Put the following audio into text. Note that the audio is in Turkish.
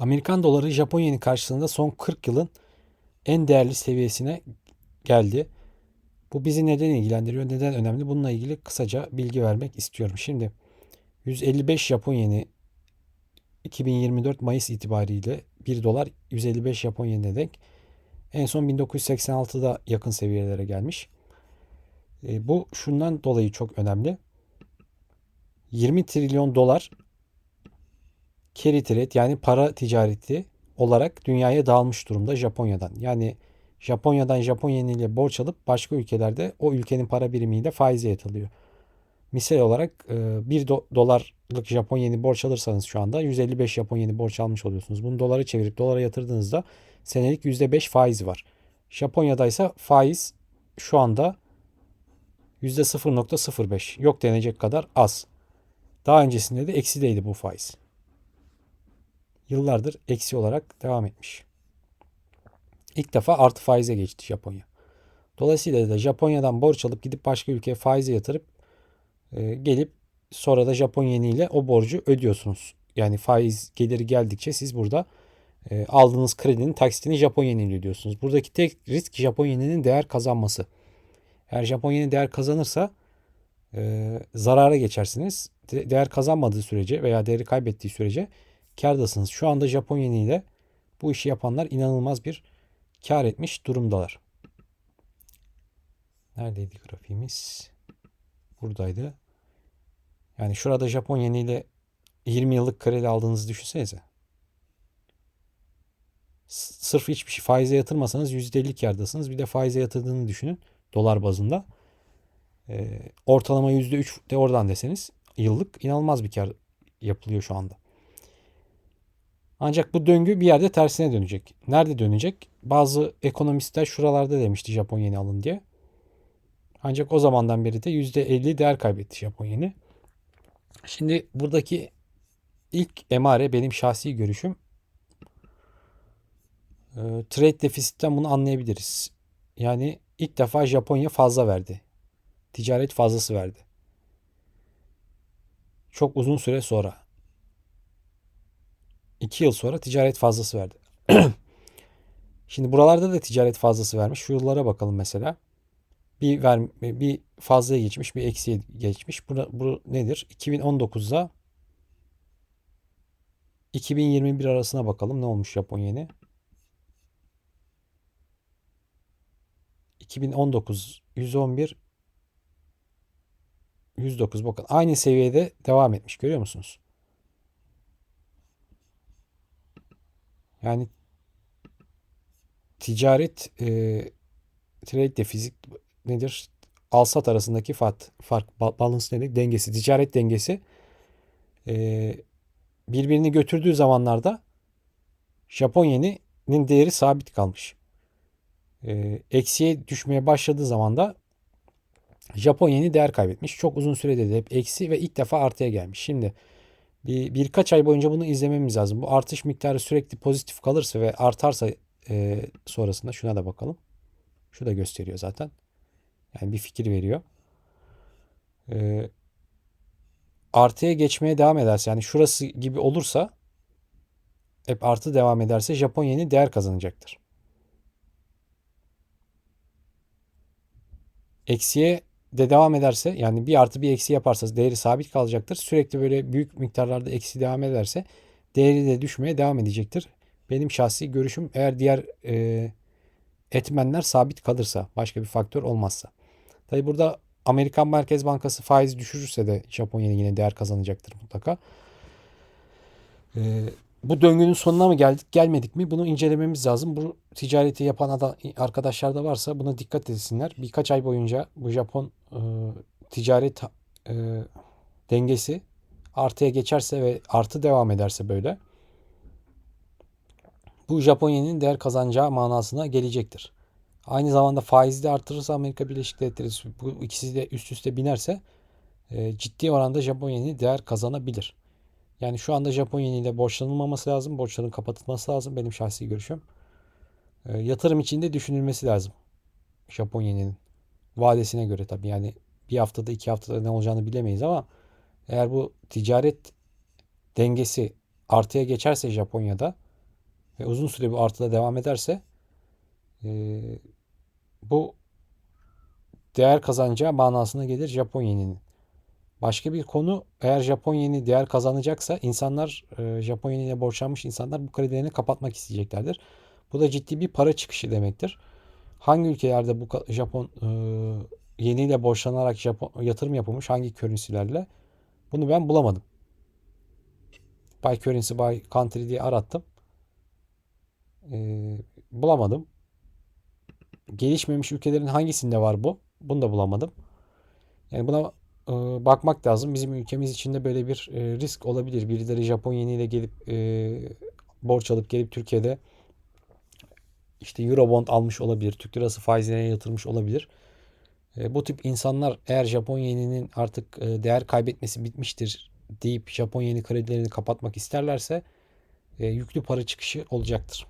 Amerikan doları Japon yeni karşısında son 40 yılın en değerli seviyesine geldi. Bu bizi neden ilgilendiriyor, neden önemli? Bununla ilgili kısaca bilgi vermek istiyorum. Şimdi 155 Japon yeni 2024 Mayıs itibariyle 1 dolar 155 Japon yenine denk. En son 1986'da yakın seviyelere gelmiş. E, bu şundan dolayı çok önemli. 20 trilyon dolar carry trade yani para ticareti olarak dünyaya dağılmış durumda Japonya'dan. Yani Japonya'dan Japon yeniyle borç alıp başka ülkelerde o ülkenin para birimiyle faize yatılıyor. Misal olarak 1 e, dolarlık Japon yeni borç alırsanız şu anda 155 Japon yeni borç almış oluyorsunuz. Bunu dolara çevirip dolara yatırdığınızda senelik %5 faiz var. Japonya'da ise faiz şu anda %0.05 yok denecek kadar az. Daha öncesinde de eksideydi bu faiz. Yıllardır eksi olarak devam etmiş. İlk defa artı faize geçti Japonya. Dolayısıyla da Japonya'dan borç alıp gidip başka ülkeye faize yatırıp e, gelip sonra da Japon yeniyle o borcu ödüyorsunuz. Yani faiz geliri geldikçe siz burada e, aldığınız kredinin taksitini Japon yeniyle ödüyorsunuz. Buradaki tek risk Japon yeninin değer kazanması. Eğer Japon yeni değer kazanırsa e, zarara geçersiniz. De, değer kazanmadığı sürece veya değeri kaybettiği sürece kardasınız. Şu anda Japon yeniyle bu işi yapanlar inanılmaz bir kar etmiş durumdalar. Neredeydi grafiğimiz? Buradaydı. Yani şurada Japon yeniyle 20 yıllık kredi aldığınızı düşünsenize. Sırf hiçbir şey faize yatırmasanız %50 kardasınız. Bir de faize yatırdığını düşünün dolar bazında. Ee, ortalama %3 de oradan deseniz yıllık inanılmaz bir kar yapılıyor şu anda. Ancak bu döngü bir yerde tersine dönecek. Nerede dönecek? Bazı ekonomistler şuralarda demişti Japon yeni alın diye. Ancak o zamandan beri de %50 değer kaybetti Japon yeni. Şimdi buradaki ilk emare benim şahsi görüşüm. E, trade defisitten bunu anlayabiliriz. Yani ilk defa Japonya fazla verdi. Ticaret fazlası verdi. Çok uzun süre sonra. 2 yıl sonra ticaret fazlası verdi. Şimdi buralarda da ticaret fazlası vermiş. Şu yıllara bakalım mesela. Bir ver, bir fazlaya geçmiş, bir eksiye geçmiş. Bu, bu nedir? 2019'da 2021 arasına bakalım ne olmuş Japon yeni. 2019 111 109 bakın aynı seviyede devam etmiş görüyor musunuz? Yani ticaret e, trade de fizik nedir? Alsat arasındaki fark, fark balance nedir? Dengesi, ticaret dengesi e, birbirini götürdüğü zamanlarda Japon yeninin değeri sabit kalmış. E, eksiye düşmeye başladığı zaman da Japon yeni değer kaybetmiş. Çok uzun sürede de hep eksi ve ilk defa artıya gelmiş. Şimdi bir birkaç ay boyunca bunu izlememiz lazım. Bu artış miktarı sürekli pozitif kalırsa ve artarsa e, sonrasında şuna da bakalım. Şu da gösteriyor zaten. Yani bir fikir veriyor. E, artıya geçmeye devam ederse yani şurası gibi olursa hep artı devam ederse Japon yeni değer kazanacaktır. Eksiye de devam ederse yani bir artı bir eksi yaparsa değeri sabit kalacaktır. Sürekli böyle büyük miktarlarda eksi devam ederse değeri de düşmeye devam edecektir. Benim şahsi görüşüm eğer diğer e, etmenler sabit kalırsa başka bir faktör olmazsa. Tabi burada Amerikan Merkez Bankası faiz düşürürse de Japonya yine değer kazanacaktır mutlaka. E, bu döngünün sonuna mı geldik gelmedik mi bunu incelememiz lazım. Bu ticareti yapan adam, arkadaşlar da varsa buna dikkat etsinler. Birkaç ay boyunca bu Japon e, ticaret e, dengesi artıya geçerse ve artı devam ederse böyle bu Japonya'nın değer kazanacağı manasına gelecektir. Aynı zamanda faizi de artırırsa Amerika Birleşik Devletleri bu ikisi de üst üste binerse e, ciddi oranda Japonya'nın değer kazanabilir. Yani şu anda Japon yeniyle borçlanılmaması lazım. Borçların kapatılması lazım. Benim şahsi görüşüm. E, yatırım içinde düşünülmesi lazım. Japon yeninin. Vadesine göre tabii. Yani bir haftada iki haftada ne olacağını bilemeyiz ama eğer bu ticaret dengesi artıya geçerse Japonya'da ve uzun süre bu artıda devam ederse e, bu değer kazanacağı manasına gelir Japon yeninin. Başka bir konu eğer Japon yeni değer kazanacaksa insanlar e, Japon borçlanmış insanlar bu kredilerini kapatmak isteyeceklerdir. Bu da ciddi bir para çıkışı demektir. Hangi ülkelerde bu Japon e, yeniyle borçlanarak Japon yatırım yapılmış hangi currency'lerle bunu ben bulamadım. Buy currency buy country diye arattım. E, bulamadım. Gelişmemiş ülkelerin hangisinde var bu? Bunu da bulamadım. Yani buna bakmak lazım. Bizim ülkemiz içinde böyle bir e, risk olabilir. Birileri Japon yeniyle gelip e, borç alıp gelip Türkiye'de işte Eurobond almış olabilir. Türk lirası faizine yatırmış olabilir. E, bu tip insanlar eğer Japon yeninin artık değer kaybetmesi bitmiştir deyip Japon yeni kredilerini kapatmak isterlerse yüklü para çıkışı olacaktır.